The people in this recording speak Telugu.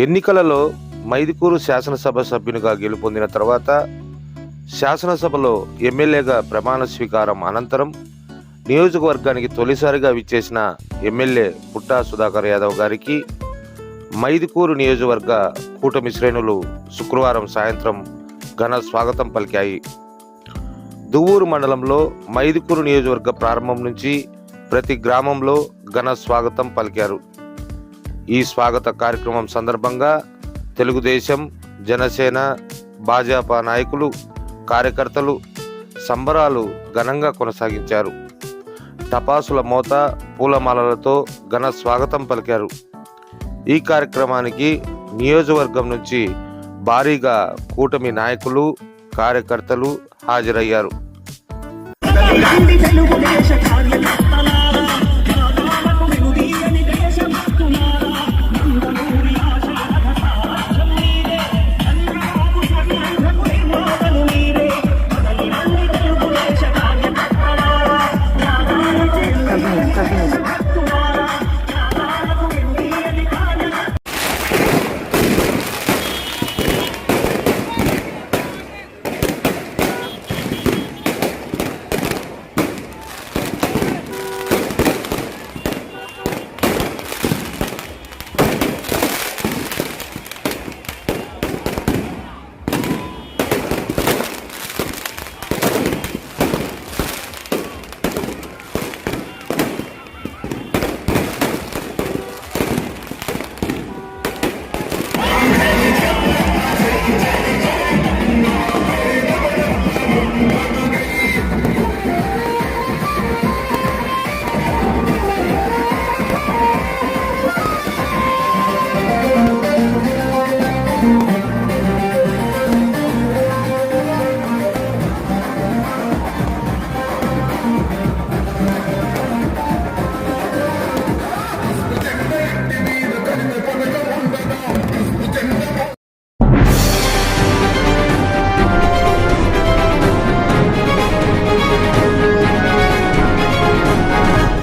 ఎన్నికలలో మైదుకూరు శాసనసభ సభ్యునిగా గెలుపొందిన తర్వాత శాసనసభలో ఎమ్మెల్యేగా ప్రమాణ స్వీకారం అనంతరం నియోజకవర్గానికి తొలిసారిగా విచ్చేసిన ఎమ్మెల్యే పుట్టా సుధాకర్ యాదవ్ గారికి మైదుకూరు నియోజకవర్గ కూటమి శ్రేణులు శుక్రవారం సాయంత్రం ఘన స్వాగతం పలికాయి. దువ్వూరు మండలంలో మైదుకూరు నియోజకవర్గ ప్రారంభం నుంచి ప్రతి గ్రామంలో ఘన స్వాగతం పలికారు. ఈ స్వాగత కార్యక్రమం సందర్భంగా తెలుగుదేశం జనసేన భాజపా నాయకులు కార్యకర్తలు సంబరాలు ఘనంగా కొనసాగించారు. టపాసుల మోత పూలమాలలతో ఘన స్వాగతం పలికారు. ఈ కార్యక్రమానికి నియోజకవర్గం నుంచి భారీగా కూటమి నాయకులు కార్యకర్తలు హాజరయ్యారు.